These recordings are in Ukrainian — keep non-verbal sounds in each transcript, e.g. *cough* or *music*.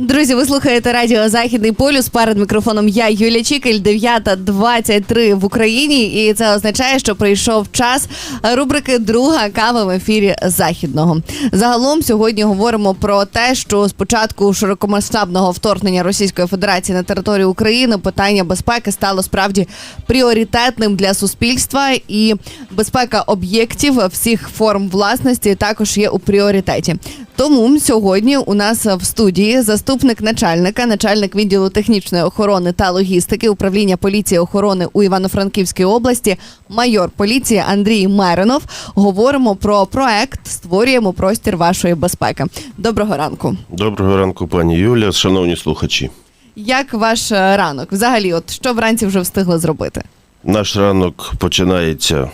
Друзі, ви слухаєте радіо Західний полюс. Перед мікрофоном я Юлія Чікель, 9.23 в Україні, і це означає, що прийшов час рубрики Друга кава в ефірі Західного. Загалом сьогодні говоримо про те, що з початку широкомасштабного вторгнення Російської Федерації на територію України питання безпеки стало справді пріоритетним для суспільства, і безпека об'єктів всіх форм власності також є у пріоритеті. Тому сьогодні у нас в студії заступник начальника, начальник відділу технічної охорони та логістики управління поліції охорони у Івано-Франківській області, майор поліції Андрій Меринов. Говоримо про проект Створюємо простір вашої безпеки. Доброго ранку. Доброго ранку, пані Юля, шановні слухачі. Як ваш е, ранок? Взагалі, от що вранці вже встигли зробити? Наш ранок починається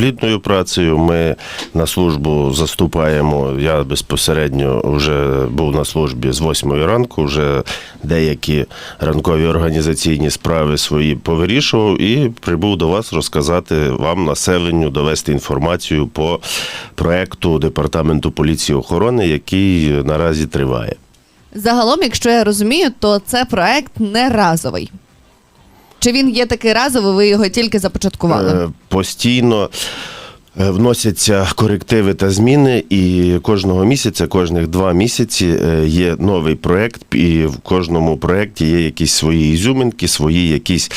плідною працею. Ми на службу заступаємо. Я безпосередньо вже був на службі з 8 ранку, вже деякі ранкові організаційні справи свої повирішував і прибув до вас розказати вам, населенню, довести інформацію по проекту департаменту поліції охорони, який наразі триває. Загалом, якщо я розумію, то це проект не разовий. Чи він є такий разовий, ви його тільки започаткували? Е, Постійно е, вносяться корективи та зміни, і кожного місяця, кожних два місяці е, є новий проект, і в кожному проєкті є якісь свої ізюминки, свої якісь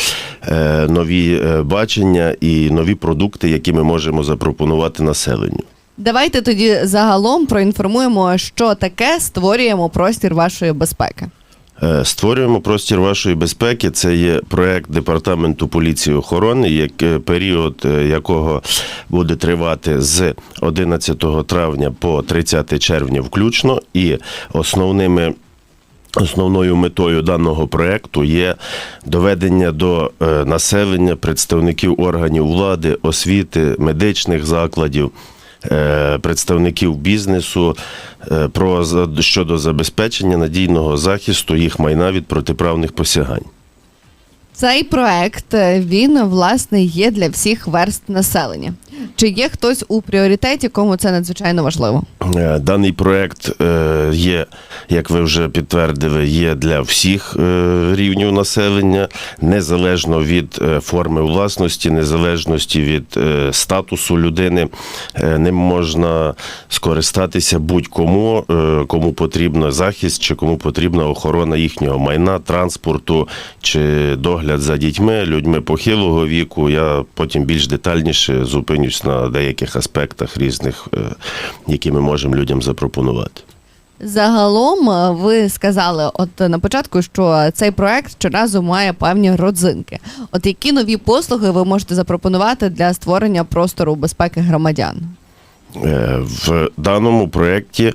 нові бачення і нові продукти, які ми можемо запропонувати населенню. Давайте тоді загалом проінформуємо, що таке створюємо простір вашої безпеки. Е, Створюємо простір вашої безпеки. Це є проект департаменту поліції охорони, як е, період е, якого буде тривати з 11 травня по 30 червня, включно, і основними. Основною метою даного проекту є доведення до населення представників органів влади, освіти, медичних закладів, представників бізнесу е, про щодо забезпечення надійного захисту їх майна від протиправних посягань. Цей проект е, він власне є для всіх верст населення. Чи є хтось у пріоритеті, кому це надзвичайно важливо? Е, Даний проект е, є, як ви вже підтвердили, є для всіх рівнів населення, незалежно від форми власності, незалежності від статусу людини. Ним можна скористатися будь-кому, кому потрібна захист чи кому потрібна охорона їхнього майна, транспорту чи догляд за дітьми, людьми похилого віку. Я потім більш детальніше зупинюсь на деяких аспектах різних, е, які ми можемо людям запропонувати. Загалом е, ви сказали, от на початку, що цей проект щоразу має певні родзинки. От які нові послуги ви можете запропонувати для створення простору безпеки громадян? Е, В даному проєкті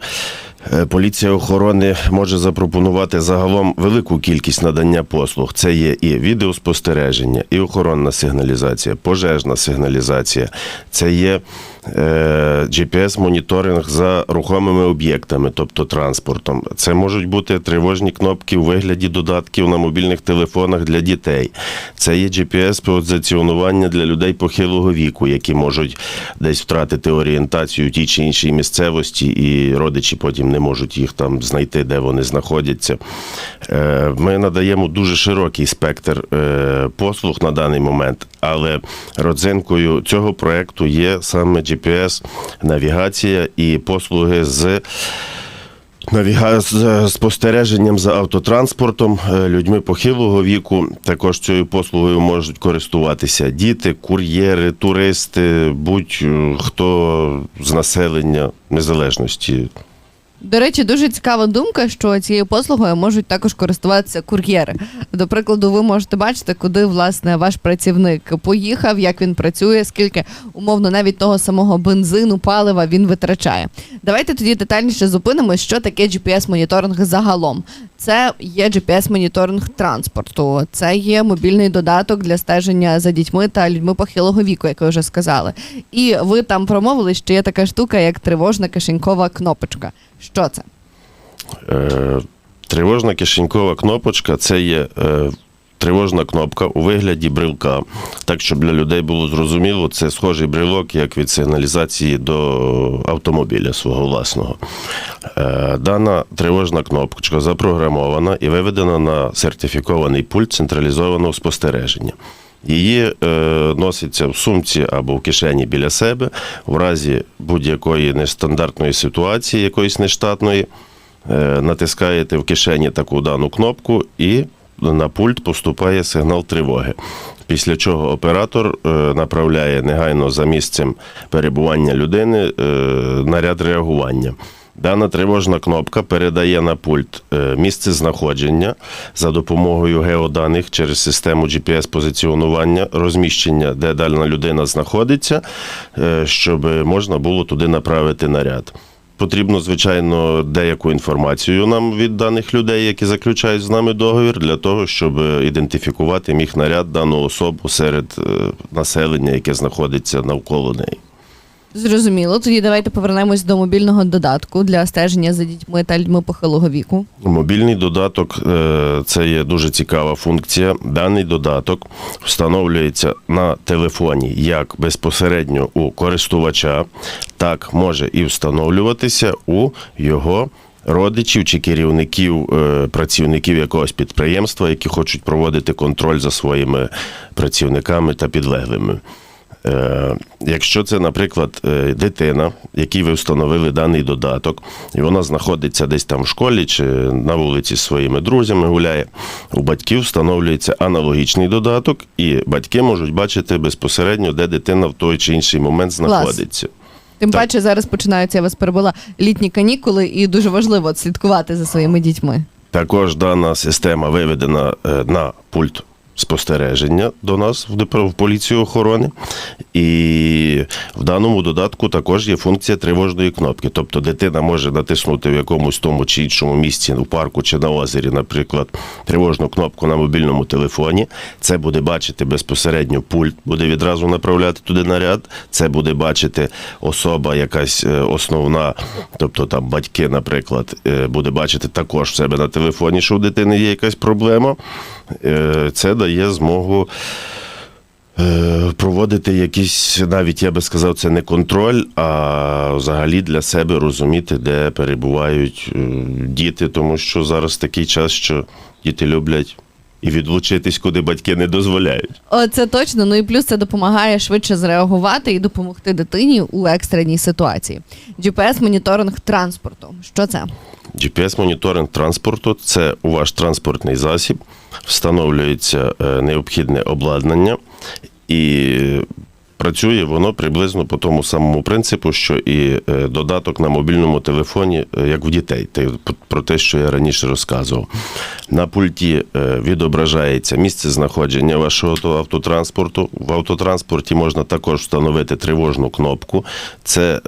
поліція охорони може запропонувати загалом велику кількість надання послуг. Це є і відеоспостереження, і охоронна сигналізація, пожежна сигналізація, це є е, GPS-моніторинг за рухомими об'єктами, тобто транспортом. Це можуть бути тривожні кнопки у вигляді додатків на мобільних телефонах для дітей. Це є GPS-позиціонування для людей похилого віку, які можуть десь втратити орієнтацію в тій чи іншій місцевості, і родичі потім не можуть їх там знайти, де вони знаходяться. Е, Ми надаємо дуже широкий спектр е, послуг на даний момент, але родзинкою цього проекту є саме GPS-навігація і послуги з. Навіга з спостереженням за автотранспортом е, людьми похилого віку також цією послугою можуть користуватися діти, кур'єри, туристи, будь-хто з населення незалежності. До речі, дуже цікава думка, що цією послугою можуть також користуватися кур'єри. До прикладу, ви можете бачити, куди власне ваш працівник поїхав, як він працює, скільки умовно навіть того самого бензину, палива він витрачає. Давайте тоді детальніше зупинимось, що таке GPS-моніторинг загалом. Це є GPS-моніторинг транспорту, це є мобільний додаток для стеження за дітьми та людьми похилого віку, як ви вже сказали. І ви там промовили, що є така штука, як тривожна кишенькова кнопочка. Що це? Е, Тривожна кишенькова кнопочка це є е, тривожна кнопка у вигляді брелка. Так, щоб для людей було зрозуміло, це схожий брелок, як від сигналізації до автомобіля свого власного. Е, дана тривожна кнопочка запрограмована і виведена на сертифікований пульт централізованого спостереження. Її е, носиться в сумці або в кишені біля себе в разі будь-якої нестандартної ситуації, якоїсь нештатної. Е, натискаєте в кишені таку дану кнопку і на пульт поступає сигнал тривоги. Після чого оператор е, направляє негайно за місцем перебування людини е, наряд реагування. Дана тривожна кнопка передає на пульт е, місце знаходження за допомогою геоданих через систему GPS-позиціонування, розміщення, де дана людина знаходиться, е, щоб можна було туди направити наряд. Потрібно, звичайно, деяку інформацію нам від даних людей, які заключають з нами договір, для того, щоб ідентифікувати міг наряд дану особу серед е, населення, яке знаходиться навколо неї. Зрозуміло. Тоді давайте повернемось до мобільного додатку для стеження за дітьми та людьми похилого віку. Мобільний додаток е, це є дуже цікава функція. Даний додаток встановлюється на телефоні як безпосередньо у користувача, так може і встановлюватися у його. Родичів чи керівників е, працівників якогось підприємства, які хочуть проводити контроль за своїми працівниками та підлеглими. Е, Якщо це, наприклад, е, дитина, якій ви встановили даний додаток, і вона знаходиться десь там в школі чи на вулиці зі своїми друзями гуляє, у батьків встановлюється аналогічний додаток, і батьки можуть бачити безпосередньо, де дитина в той чи інший момент знаходиться. Тим Так. паче зараз починаються я вас перебула літні канікули, і дуже важливо слідкувати за своїми дітьми. Також дана система виведена е, на пульт спостереження до нас в поліцію охорони. І в даному додатку також є функція тривожної кнопки. Тобто дитина може натиснути в якомусь тому чи іншому місці у парку чи на озері, наприклад, тривожну кнопку на мобільному телефоні. Це буде бачити безпосередньо пульт, буде відразу направляти туди наряд. Це буде бачити особа, якась е, основна, тобто там батьки, наприклад, е, буде бачити також в себе на телефоні, що у дитини є якась проблема. Е, Це дає змогу. е, Проводити якісь, навіть я би сказав, це не контроль, а взагалі для себе розуміти, де перебувають е, діти, тому що зараз такий час, що діти люблять і відлучитись, куди батьки не дозволяють. О, це точно. Ну і плюс це допомагає швидше зреагувати і допомогти дитині у екстреній ситуації. GPS-моніторинг транспорту. Що це? GPS-моніторинг транспорту це у ваш транспортний засіб, встановлюється е, необхідне обладнання і працює воно приблизно по тому самому принципу, що і е, додаток на мобільному телефоні, е, як в дітей, те- про те, що я раніше розказував. На пульті е, відображається місце знаходження вашого автотранспорту. В автотранспорті можна також встановити тривожну кнопку. Це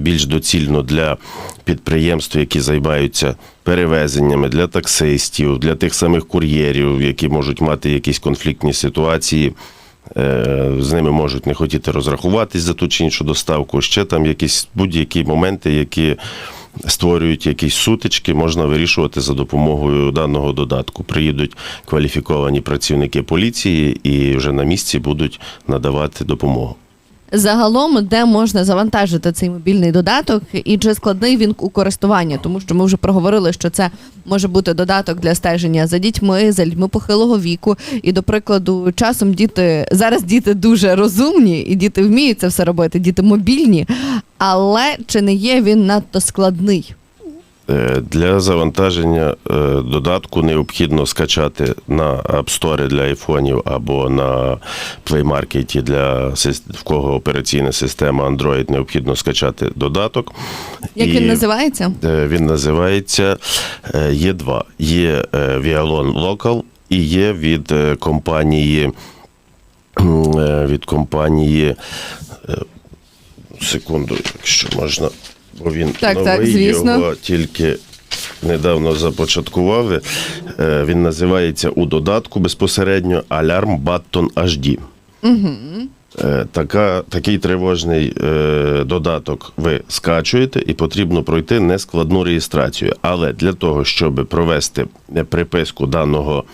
більш доцільно для підприємств, які займаються перевезеннями, для таксистів, для тих самих кур'єрів, які можуть мати якісь конфліктні ситуації. Е, З ними можуть не хотіти розрахуватись за ту чи іншу доставку. Ще там якісь будь-які моменти, які створюють якісь сутички, можна вирішувати за допомогою даного додатку. Приїдуть кваліфіковані працівники поліції і вже на місці будуть надавати допомогу. Загалом, де можна завантажити цей мобільний додаток, і чи складний він у користуванні, тому що ми вже проговорили, що це може бути додаток для стеження за дітьми, за людьми похилого віку. І, до прикладу, часом діти зараз діти дуже розумні, і діти вміють це все робити, діти мобільні. Але чи не є він надто складний? Е, Для завантаження е, додатку необхідно скачати на App Store для айфонів або на Play Market для в кого операційна система Android, необхідно скачати додаток. Як І, він називається? е, Він називається є два. Є Vialon Local і є від компанії від компанії секунду, якщо можна, бо він Так, новий, так, звісно. його тільки недавно започаткували. Е, Він називається у додатку безпосередньо Alarm Button HD. Е, Така, такий тривожний е, додаток ви скачуєте і потрібно пройти нескладну реєстрацію. Але для того, щоб провести приписку даного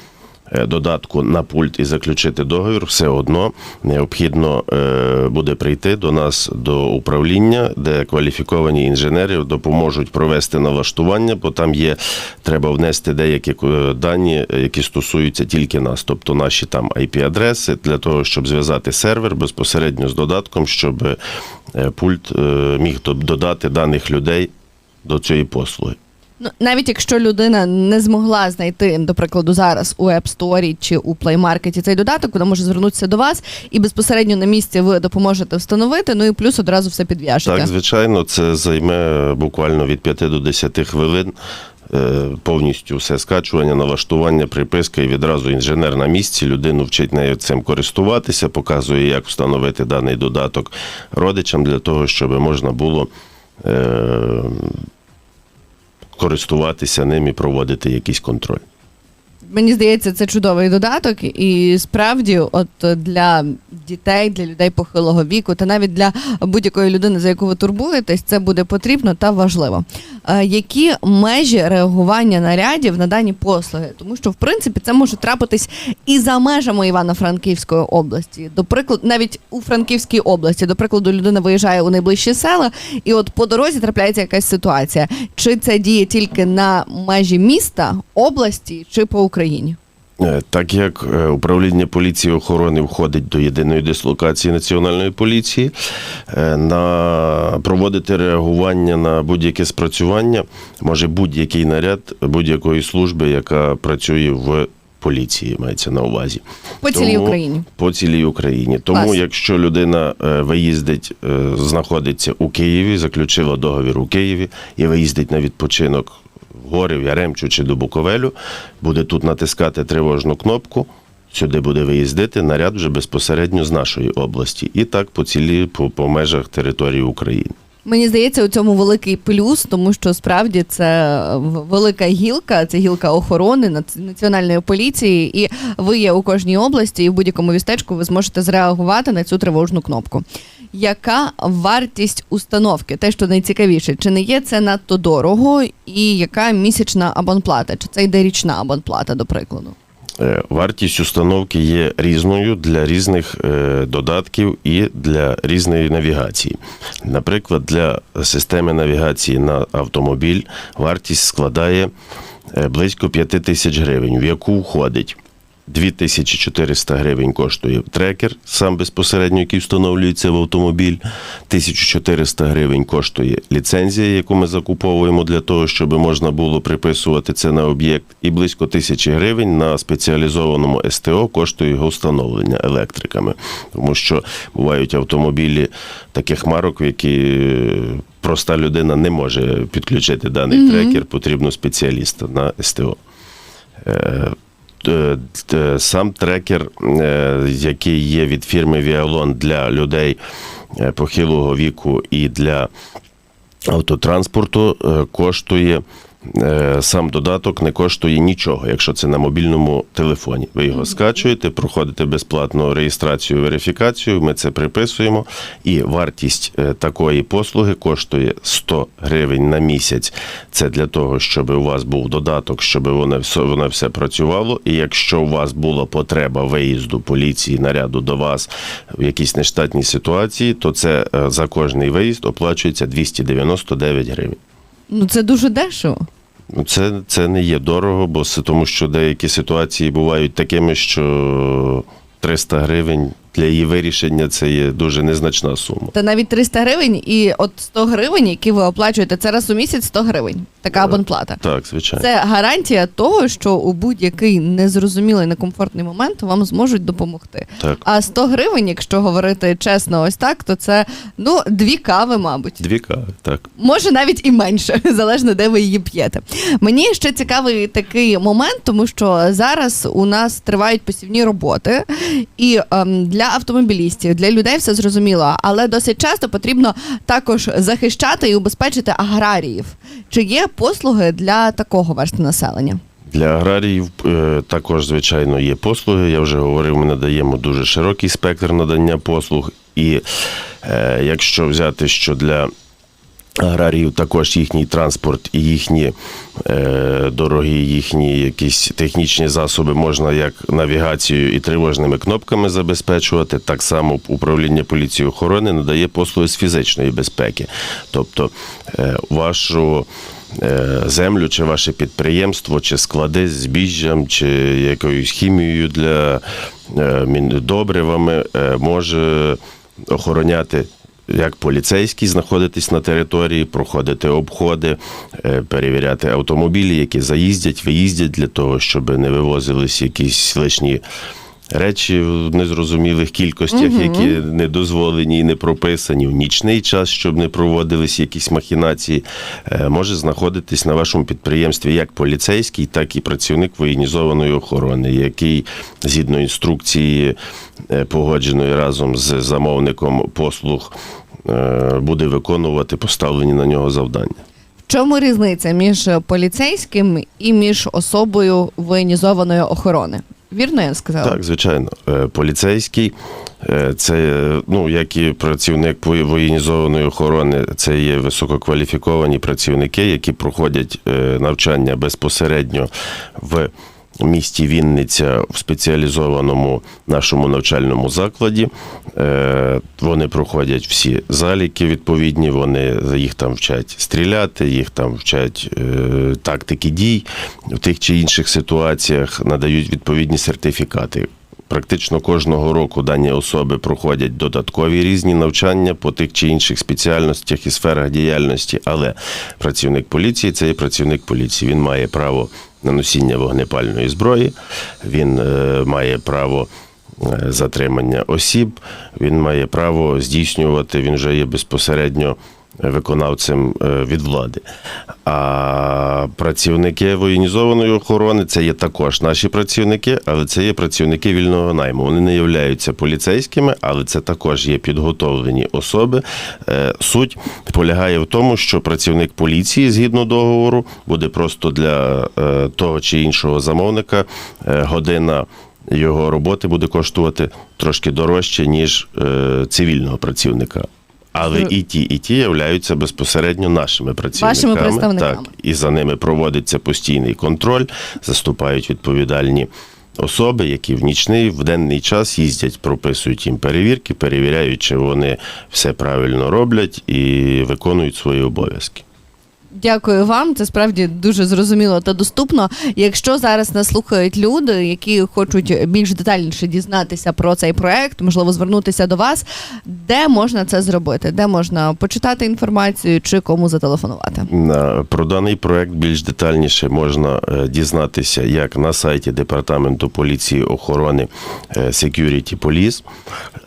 додатку на пульт і заключити договір, все одно необхідно е, буде прийти до нас до управління, де кваліфіковані інженери допоможуть провести налаштування, бо там є треба внести деякі е, дані, е, які стосуються тільки нас, тобто наші там IP-адреси, для того, щоб зв'язати сервер безпосередньо з додатком, щоб е, пульт е, міг додати даних людей до цієї послуги. Ну, навіть якщо людина не змогла знайти, до прикладу, зараз у App Store чи у Play Market цей додаток, вона може звернутися до вас і безпосередньо на місці ви допоможете встановити. Ну і плюс одразу все підв'яжете. Так, звичайно, це займе буквально від 5 до 10 хвилин. е, Повністю все скачування, налаштування, приписка, і відразу інженер на місці людину вчить нею цим користуватися, показує, як встановити даний додаток родичам для того, щоб можна було е- користуватися ним і проводити якийсь контроль. Мені здається, це чудовий додаток, і справді, от для дітей, для людей похилого віку, та навіть для будь-якої людини, за яку ви турбуєтесь, це буде потрібно та важливо. Е, які межі реагування нарядів на дані послуги? Тому що, в принципі, це може трапитись і за межами Івано-Франківської області. До прикладу, навіть у Франківській області, до прикладу, людина виїжджає у найближчі села, і от по дорозі трапляється якась ситуація. Чи це діє тільки на межі міста, області, чи по Україні? Е, Так як е, управління поліції охорони входить до єдиної дислокації національної поліції, е, на проводити реагування на будь-яке спрацювання може будь-який наряд будь-якої служби, яка працює в поліції, мається на увазі. По цілій Тому- Україні. По цілій Україні. Тому, Клас. якщо людина виїздить, знаходиться у Києві, заключила договір у Києві і виїздить на відпочинок в гори, в Яремчу чи до Буковелю, буде тут натискати тривожну кнопку. Сюди буде виїздити наряд вже безпосередньо з нашої області, і так по цілі по, по межах території України. Мені здається, у цьому великий плюс, тому що справді це велика гілка, це гілка охорони національної поліції, і ви є у кожній області, і в будь-якому містечку ви зможете зреагувати на цю тривожну кнопку. Яка вартість установки? Те, що найцікавіше, чи не є це надто дорого, і яка місячна абонплата? Чи це йде річна абонплата, до прикладу? Е, Вартість установки є різною для різних е, додатків і для різної навігації. Наприклад, для системи навігації на автомобіль вартість складає е, близько 5 тисяч гривень, в яку входить 2400 гривень коштує трекер, сам безпосередньо, який встановлюється в автомобіль. 1400 гривень коштує ліцензія, яку ми закуповуємо для того, щоб можна було приписувати це на об'єкт. І близько тисячі гривень на спеціалізованому СТО коштує його встановлення електриками. Тому що бувають автомобілі таких марок, які е, проста людина не може підключити даний трекер, потрібно спеціаліста на СТО. Е, е, Сам трекер, е, який є від фірми Віалон для людей похилого віку і для автотранспорту, коштує. Е, Сам додаток не коштує нічого, якщо це на мобільному телефоні. Ви його скачуєте, проходите безплатну реєстрацію, верифікацію. Ми це приписуємо. І вартість е, такої послуги коштує 100 гривень на місяць. Це для того, щоб у вас був додаток, щоб воно все, воно все працювало. І якщо у вас була потреба виїзду поліції, наряду до вас в якійсь нештатній ситуації, то це е, за кожний виїзд оплачується 299 гривень. Ну це дуже дешево. Ну, Це, це не є дорого, бо тому що деякі ситуації бувають такими, що 300 гривень для її вирішення це є дуже незначна сума. Та навіть 300 гривень і от 100 гривень, які ви оплачуєте, це раз у місяць 100 гривень. Така абонплата. Так, звичайно. Це гарантія того, що у будь-який незрозумілий некомфортний момент вам зможуть допомогти. Так. А 100 гривень, якщо говорити чесно, ось так, то це ну дві кави, мабуть. Дві кави, так. Може навіть і менше, *laughs* залежно де ви її п'єте. Мені ще цікавий такий момент, тому що зараз у нас тривають посівні роботи, і ем, для автомобілістів, для людей все зрозуміло, але досить часто потрібно також захищати і убезпечити аграріїв. Чи є послуги для такого верстви населення? Для аграріїв е, також, звичайно, є послуги. Я вже говорив, ми надаємо дуже широкий спектр надання послуг. І е, якщо взяти, що для аграріїв також їхній транспорт і їхні е, дороги, їхні якісь технічні засоби можна як навігацією і тривожними кнопками забезпечувати. Так само управління поліції охорони надає послуги з фізичної безпеки. Тобто вашу землю чи ваше підприємство, чи склади з збіжжям, чи якоюсь хімією для е, добривами е, може охороняти як поліцейський знаходитись на території, проходити обходи, е, перевіряти автомобілі, які заїздять, виїздять для того, щоб не вивозились якісь лишні. Речі в незрозумілих кількостях, які не дозволені і не прописані в нічний час, щоб не проводились якісь махінації, е, може знаходитись на вашому підприємстві як поліцейський, так і працівник воєнізованої охорони, який згідно інструкції, е, погодженої разом з замовником послуг, е, буде виконувати поставлені на нього завдання. В чому різниця між поліцейським і між особою воєнізованої охорони? Вірно я сказала? Так, звичайно. Е, Поліцейський е, це, е, ну, як і працівник воєнізованої охорони, це є висококваліфіковані працівники, які проходять навчання безпосередньо в місті Вінниця в спеціалізованому нашому навчальному закладі. Е, Вони проходять всі заліки відповідні, вони їх там вчать стріляти, їх там вчать е, тактики дій в тих чи інших ситуаціях, надають відповідні сертифікати. Практично кожного року дані особи проходять додаткові різні навчання по тих чи інших спеціальностях і сферах діяльності, але працівник поліції це є працівник поліції. Він має право на носіння вогнепальної зброї, він е, має право е, затримання осіб, він має право здійснювати, він вже є безпосередньо виконавцем е, від влади. А працівники воєнізованої охорони це є також наші працівники, але це є працівники вільного найму. Вони не являються поліцейськими, але це також є підготовлені особи. Е, Суть полягає в тому, що працівник поліції згідно договору буде просто для е, того чи іншого замовника година. Його роботи буде коштувати трошки дорожче, ніж е, цивільного працівника. Але і ті, і ті являються безпосередньо нашими працівниками. Вашими представниками. Так, і за ними проводиться постійний контроль, заступають відповідальні особи, які в нічний, в денний час їздять, прописують їм перевірки, перевіряють, чи вони все правильно роблять і виконують свої обов'язки. Дякую вам. Це справді дуже зрозуміло та доступно. Якщо зараз нас слухають люди, які хочуть більш детальніше дізнатися про цей проект, можливо, звернутися до вас, де можна це зробити? Де можна почитати інформацію чи кому зателефонувати? Про даний проект більш детальніше можна е, дізнатися як на сайті Департаменту поліції охорони е, Security Police,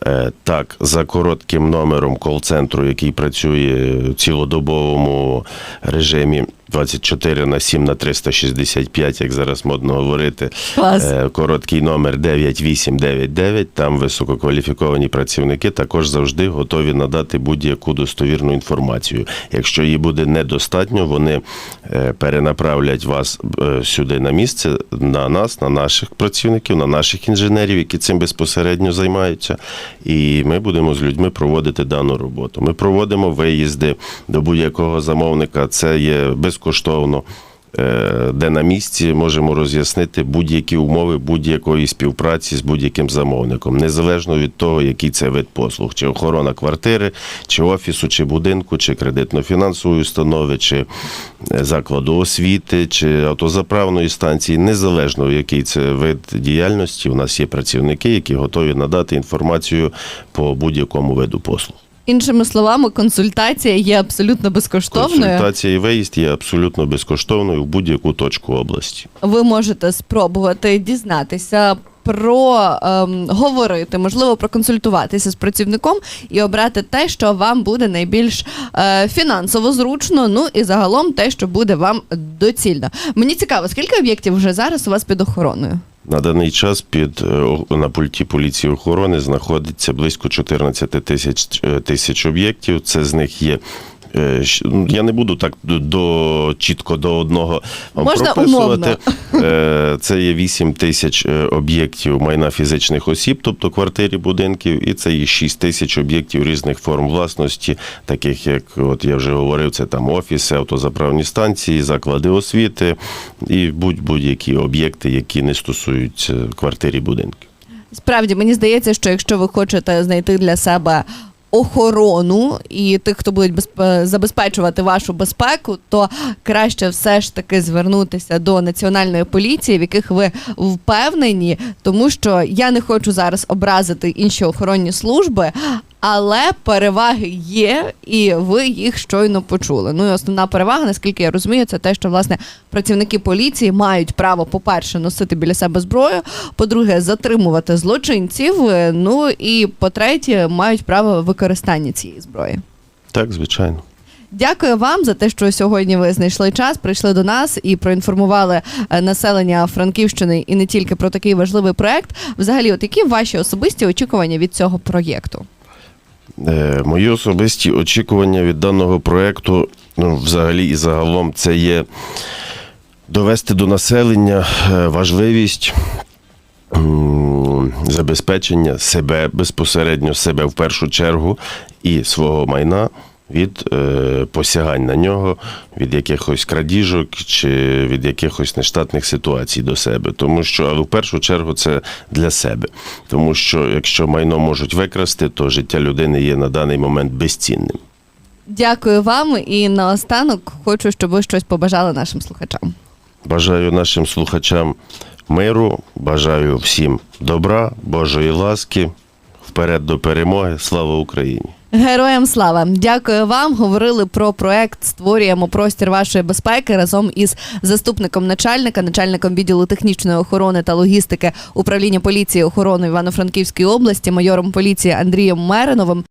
е, так за коротким номером кол-центру, який працює в цілодобовому режимі режимі. 24 на 7 на 365, як зараз модно говорити. Клас. Е, Короткий номер 9899. Там висококваліфіковані працівники також завжди готові надати будь-яку достовірну інформацію. Якщо її буде недостатньо, вони е, перенаправлять вас е, сюди на місце, на нас, на наших працівників, на наших інженерів, які цим безпосередньо займаються. І ми будемо з людьми проводити дану роботу. Ми проводимо виїзди до будь-якого замовника. Це є безкоштовно. е, Де на місці можемо роз'яснити будь-які умови будь-якої співпраці з будь-яким замовником, незалежно від того, який це вид послуг, чи охорона квартири, чи офісу, чи будинку, чи кредитно-фінансової установи, чи е, закладу освіти, чи автозаправної станції, незалежно який це вид діяльності, у нас є працівники, які готові надати інформацію по будь-якому виду послуг. Іншими словами, консультація є абсолютно безкоштовною. Консультація і виїзд є абсолютно безкоштовною в будь-яку точку області. ви можете спробувати дізнатися. Про ем, говорити, можливо, проконсультуватися з працівником і обрати те, що вам буде найбільш е, фінансово зручно, ну і загалом те, що буде вам доцільно. Мені цікаво, скільки об'єктів вже зараз у вас під охороною? На даний час під е, на пульті поліції охорони знаходиться близько 14 тисяч е, тисяч об'єктів. Це з них є Я не буду так до, чітко до одного Можна прописувати. Е, Це є 8 тисяч е, об'єктів майна фізичних осіб, тобто квартирі, будинків, і це є 6 тисяч об'єктів різних форм власності, таких як от я вже говорив, це там офіси, автозаправні станції, заклади освіти і будь- будь-які об'єкти, які не стосуються квартирі будинків. Справді мені здається, що якщо ви хочете знайти для себе охорону і тих, хто будуть безпе- забезпечувати вашу безпеку, то краще все ж таки звернутися до національної поліції, в яких ви впевнені, тому що я не хочу зараз образити інші охоронні служби. Але переваги є, і ви їх щойно почули. Ну і основна перевага, наскільки я розумію, це те, що власне працівники поліції мають право, по-перше, носити біля себе зброю, по-друге, затримувати злочинців. е, Ну і по-третє, мають право використання цієї зброї. Так, звичайно. Дякую вам за те, що сьогодні ви знайшли час, прийшли до нас і проінформували е, населення Франківщини і не тільки про такий важливий проект. Взагалі, от які ваші особисті очікування від цього проєкту? Е, Мої особисті очікування від даного проєкту, ну, взагалі і загалом, це є довести до населення е, важливість забезпечення себе безпосередньо себе в першу чергу і свого майна від е, посягань на нього, від якихось крадіжок чи від якихось нештатних ситуацій до себе. Тому що, але в першу чергу це для себе. Тому що якщо майно можуть викрасти, то життя людини є на даний момент безцінним. Дякую вам і наостанок хочу, щоб ви щось побажали нашим слухачам. Бажаю нашим слухачам миру, бажаю всім добра, Божої ласки. Вперед до перемоги. Слава Україні! Героям слава! Дякую вам. Говорили про проект Створюємо простір вашої безпеки разом із заступником начальника, начальником відділу технічної охорони та логістики управління поліції охорони Івано-Франківської області, майором поліції Андрієм Мериновим.